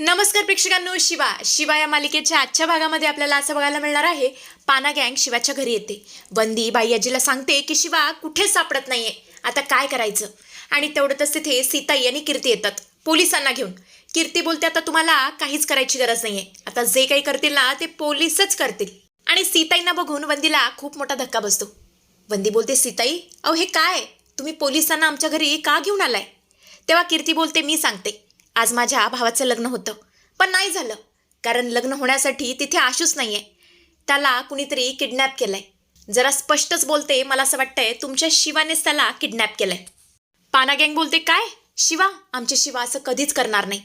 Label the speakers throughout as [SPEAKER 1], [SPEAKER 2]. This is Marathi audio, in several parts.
[SPEAKER 1] नमस्कार प्रेक्षकांनो शिवा. शिवा या मालिकेच्या आजच्या भागामध्ये आपल्याला असं बघायला मिळणार आहे पाना गँग शिवाच्या घरी येते. वंदी बाई आजीला सांगते की शिवा कुठेच सापडत नाहीये? आता काय करायचं? आणि तेवढंच तिथे सीताई आणि कीर्ती येतात पोलिसांना घेऊन. कीर्ती बोलते आता तुम्हाला काहीच करायची गरज नाहीये. आता जे काही करतील ना ते पोलीसच करतील. आणि सीताईंना बघून वंदीला खूप मोठा धक्का बसतो. वंदी बोलते सीताई अहो हे काय? तुम्ही पोलिसांना आमच्या घरी का घेऊन आलाय? तेव्हा कीर्ती बोलते मी सांगते. आज माझ्या भावाचं लग्न होतं. पण नाही झालं. कारण लग्न होण्यासाठी तिथे आशूच नाही आहे त्याला कुणीतरी किडनॅप केलंय. जरा स्पष्टच बोलते मला असं वाटतंय तुमच्या शिवानेच त्याला किडनॅप केलंय. पाना गँग बोलते काय? शिवा? आमच्या शिवा असं कधीच करणार नाही.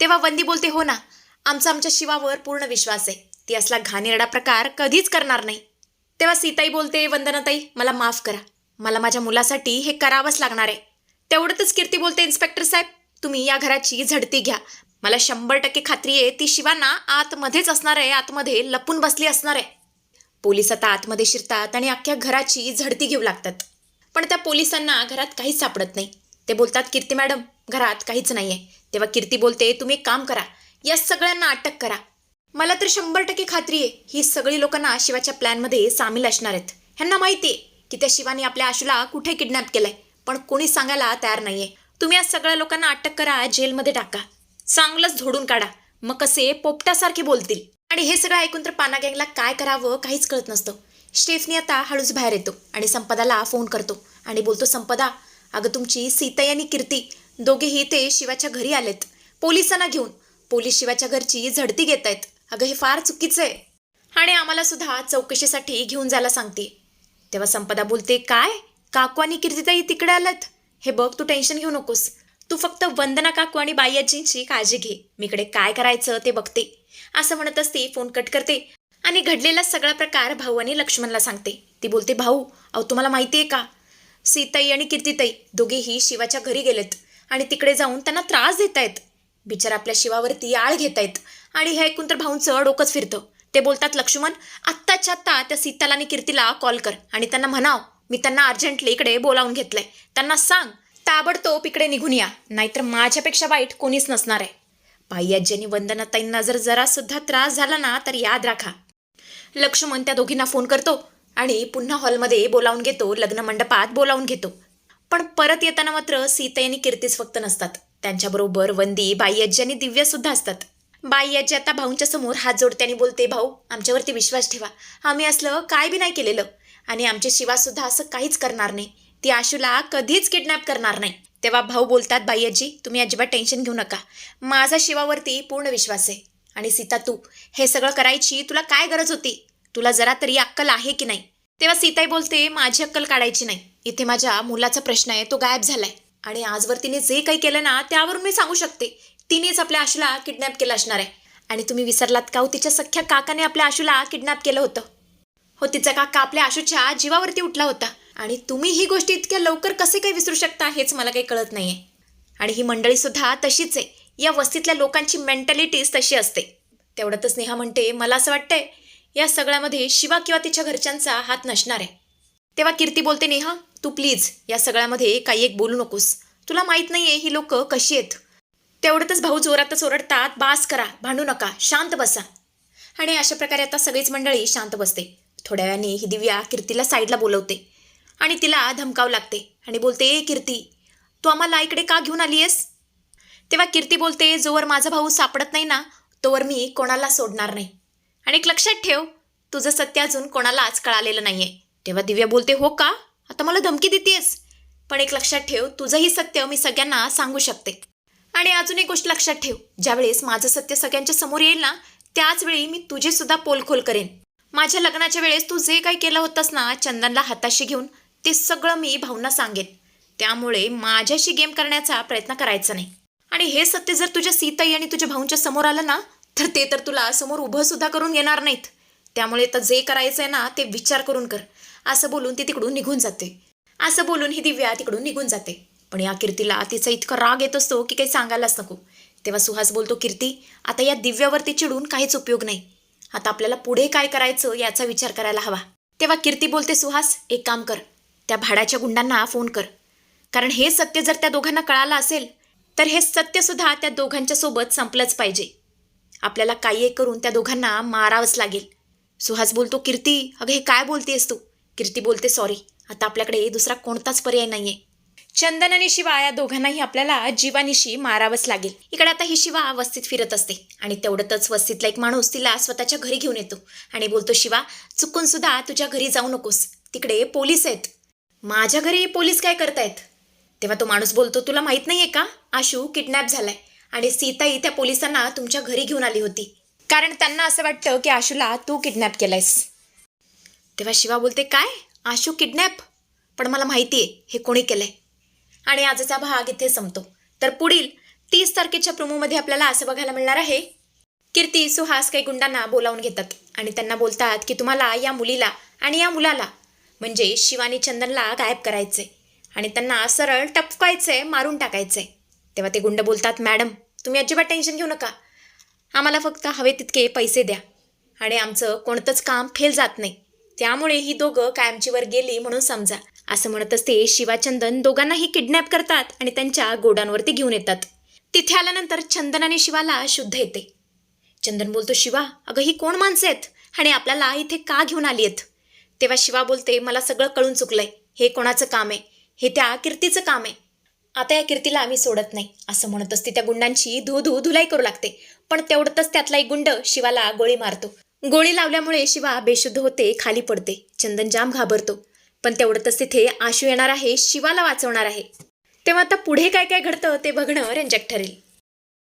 [SPEAKER 1] तेव्हा वंदी बोलते हो ना. आमचा आमच्या शिवावर पूर्ण विश्वास आहे. ती असला घाणेरडा प्रकार कधीच करणार नाही. तेव्हा सीताई बोलते वंदनाताई मला माफ करा. मला माझ्या मुलासाठी हे करावंच लागणार आहे. तेवढंच कीर्ती बोलते इन्स्पेक्टर साहेब तुम्ही या घराची झडती घ्या. मला शंभर टक्के खात्री आहे ती शिवाना आतमध्येच असणार आहे आतमध्ये लपून बसली असणार आहे. पोलीस आता आतमध्ये शिरतात आणि अख्ख्या घराची झडती घेऊ लागतात. पण त्या पोलिसांना घरात काहीच सापडत नाही. ते बोलतात कीर्ती मॅडम घरात काहीच नाही आहे तेव्हा कीर्ती बोलते तुम्ही एक काम करा या सगळ्यांना अटक करा. मला तर शंभर टक्के खात्री आहे ही सगळी लोकांना शिवाच्या प्लॅनमध्ये सामील असणार आहेत. ह्यांना माहिती आहे की त्या शिवाने आपल्या आशूला कुठे किडनॅप केलंय पण कोणी सांगायला तयार नाही आहे तुम्ही या सगळ्या लोकांना अटक करा जेलमध्ये टाका. चांगलंच झोडून काढा. मग कसे पोपटासारखे बोलतील. आणि हे सगळं ऐकून तर पाना गँगला काय करावं काहीच कळत नसतं. स्टेफनी आता हळूच बाहेर येतो आणि संपदाला फोन करतो आणि बोलतो संपदा अगं तुमची सीताई आणि कीर्ती. दोघेही ते शिवाच्या घरी आलेत. पोलिसांना घेऊन. पोलीस शिवाच्या घरची झडती घेत आहेत. अगं हे फार चुकीचं आहे. आणि आम्हाला सुद्धा चौकशीसाठी घेऊन जायला सांगते. तेव्हा संपदा बोलते काय? काकू आणि कीर्तीताई तिकडे आल्यात हे बघ तू टेन्शन घेऊ नकोस. तू फक्त वंदना काकू आणि बाई आजींची काळजी घे. मी इकडे काय करायचं ते बघते. असं म्हणतच ती फोन कट करते आणि घडलेला सगळा प्रकार भाऊ आणि लक्ष्मणला सांगते. ती बोलते भाऊ अहो तुम्हाला माहिती आहे का? सीताई आणि कीर्तिताई दोघेही शिवाच्या घरी गेलेत आणि तिकडे जाऊन त्यांना त्रास देत आहेत बिचारा आपल्या शिवावरती आळ घेत आहेत आणि हे ऐकून तर भाऊंचं डोकंच फिरतं. ते बोलतात लक्ष्मण आत्ताच्या आत्ता त्या सीताला आणि कीर्तीला कॉल कर आणि त्यांना म्हणाव. मी त्यांना अर्जंटली इकडे बोलावून घेतलंय. त्यांना सांग ताबडतोब इकडे निघून या. नाहीतर माझ्यापेक्षा वाईट कोणीच नसणार आहे. बाई वंदनाताईंना जर जरा सुद्धा त्रास झाला ना तर याद राखा. लक्ष्मण त्या दोघींना फोन करतो आणि पुन्हा हॉलमध्ये बोलावून घेतो लग्न मंडपात बोलावून घेतो. पण परत येताना मात्र सीता आणि कीर्तीच फक्त नसतात. त्यांच्याबरोबर वंदी बाई आणि दिव्या सुद्धा असतात. बाई आता भाऊंच्या समोर हात जोडते आणि बोलते भाऊ आमच्यावरती विश्वास ठेवा. आम्ही असलं काय बी नाही केलेलं. आणि आमचे शिवासुद्धा असं काहीच करणार नाही. ती आशूला कधीच किडनॅप करणार नाही. तेव्हा भाऊ बोलतात बाई आजी तुम्ही अजिबात टेन्शन घेऊ नका. माझा शिवावरती पूर्ण विश्वास आहे. आणि सीता तू हे सगळं करायची तुला काय गरज होती? तुला जरा तरी अक्कल आहे की नाही? तेव्हा सीताई बोलते माझी अक्कल काढायची नाही. इथे माझ्या मुलाचा प्रश्न आहे तो गायब झालाय. आणि आजवर तिने जे काही केलं ना त्यावरून मी सांगू शकते. तिनेच आपल्या आशूला किडनॅप केलं असणार आहे. आणि तुम्ही विसरलात का हो? तिच्या सख्ख्या काकाने आपल्या आशूला किडनॅप केलं होतं. हो तिचा काका आपल्या आशूच्या जीवावरती उठला होता. आणि तुम्ही ही गोष्टी इतक्या लवकर कसे काही विसरू शकता हेच मला काही कळत नाहीये. आणि ही मंडळीसुद्धा तशीच आहे. या वस्तीतल्या लोकांची मेंटॅलिटीज तशी असते. तेवढ्यातच नेहा म्हणते मला असं वाटतंय या सगळ्यामध्ये शिवा किंवा तिच्या घरच्यांचा हात नसणार आहे. तेव्हा कीर्ती बोलते नेहा तू प्लीज या सगळ्यामध्ये काही एक बोलू नकोस. तुला माहीत नाहीये ही लोक कशी आहेत. तेवढ्यातच भाऊ जोरातच ओरडतात बास करा भांडू नका शांत बसा. आणि अशा प्रकारे आता सगळीच मंडळी शांत बसते. थोड्या वेळाने ही दिव्या कीर्तीला साईडला बोलवते आणि तिला धमकावं लागते आणि बोलते ए कीर्ती तू आम्हाला इकडे का घेऊन आली आहेस तेव्हा कीर्ती बोलते जोवर माझा भाऊ सापडत नाही ना तोवर मी कोणाला सोडणार नाही. आणि एक लक्षात ठेव तुझं सत्य अजून कोणालाच कळालेलं नाही आहे तेव्हा दिव्या बोलते हो का? आता मला धमकी देतेस पण एक लक्षात ठेव तुझंही सत्य मी सगळ्यांना सांगू शकते. आणि अजून एक गोष्ट लक्षात ठेव ज्यावेळेस माझं सत्य सगळ्यांच्या समोर येईल ना त्याच वेळी मी तुझी सुद्धा पोलखोल करेन. माझ्या लग्नाच्या वेळेस तू जे काही केलं होतंस ना चंदनला हाताशी घेऊन ते सगळं मी भाऊंना सांगेन. त्यामुळे माझ्याशी गेम करण्याचा प्रयत्न करायचा नाही. आणि हे सत्य जर तुझ्या सीताई आणि तुझ्या भाऊंच्या समोर आलं ना तर ते तर तुला समोर उभं सुद्धा करून येणार नाहीत. त्यामुळे तर जे करायचं आहे ना ते विचार करून कर. असं बोलून ती तिकडून निघून जाते. असं बोलून ही दिव्या तिकडून निघून जाते. पण या कीर्तीला तिचा इतका राग येत असतो की काही सांगायलाच नको. तेव्हा सुहास बोलतो कीर्ती आता या दिव्यावरती चिडून काहीच उपयोग नाही. आता आपल्याला पुढे काय करायचं याचा विचार करायला हवा. तेव्हा कीर्ती बोलते सुहास एक काम कर. त्या भाड्याच्या गुंडांना फोन कर. कारण हे सत्य जर त्या दोघांना कळालं असेल तर हे सत्यसुद्धा त्या दोघांच्या सोबत संपलंच पाहिजे. आपल्याला काही एक करून त्या दोघांना मारावंच लागेल. सुहास बोलतो कीर्ती अगं हे काय बोलतेस तू? कीर्ती बोलते सॉरी आता आपल्याकडे दुसरा कोणताच पर्याय नाही आहे चंदन आणि शिवा या दोघांनाही आपल्याला जीवानिशी मारावंच लागेल. इकडे आता ही शिवा वस्तीत फिरत असते आणि तेवढ्यातच वस्तीतला एक माणूस तिला स्वतःच्या घरी घेऊन येतो आणि बोलतो शिवा चुकून सुद्धा तुझ्या घरी जाऊ नकोस. तिकडे पोलीस आहेत. माझ्या घरी पोलीस काय करतायत? तेव्हा तो माणूस बोलतो तुला माहीत नाहीये का? आशू किडनॅप झालाय आणि सीताई त्या पोलिसांना तुमच्या घरी घेऊन आली होती. कारण त्यांना असं वाटतं की आशूला तू किडनॅप केलायस. तेव्हा शिवा बोलते काय? आशू किडनॅप? पण मला माहिती आहे हे कोणी केलंय. आणि आजचा भाग इथे संपतो. तर पुढील तीस तारखेच्या प्रोमोमध्ये आपल्याला असं बघायला मिळणार आहे. कीर्ती सुहास काही गुंडांना बोलावून घेतात आणि त्यांना बोलतात की तुम्हाला या मुलीला आणि या मुलाला म्हणजे शिवानी चंदनला गायब करायचे आणि त्यांना सरळ टपकायचंय मारून टाकायचंय. तेव्हा ते गुंड बोलतात मॅडम तुम्ही अजिबात टेन्शन घेऊ नका. आम्हाला फक्त हवे तितके पैसे द्या आणि आमचं कोणतंच काम फेल जात नाही. त्यामुळे ही दोघं कायमचीवर गेली म्हणून समजा. असं म्हणतच ते शिवाचंदन दोघांनाही किडनॅप करतात आणि त्यांच्या गोडांवरती घेऊन येतात. तिथे आल्यानंतर चंदन आणि शिवाला शुद्ध येते. चंदन बोलतो शिवा अगं ही कोण माणसं आहेत? आणि आपल्याला इथे का घेऊन आली आहेत? तेव्हा शिवा बोलते मला सगळं कळून चुकलंय. हे कोणाचं काम आहे? हे त्या कीर्तीचं काम आहे. आता या कीर्तीला आम्ही सोडत नाही. असं म्हणत असते त्या गुंडांची धू धू धुलाई करू लागते. पण तेवढंच त्यातला एक गुंड शिवाला गोळी मारतो. गोळी लावल्यामुळे शिवा बेशुद्ध होते खाली पडते. चंदन जाम घाबरतो. पण तेवढंच तिथे आशू येणार आहे शिवाला वाचवणार आहे. तेव्हा आता पुढे काय काय घडतं ते बघणं रंजक ठरेल.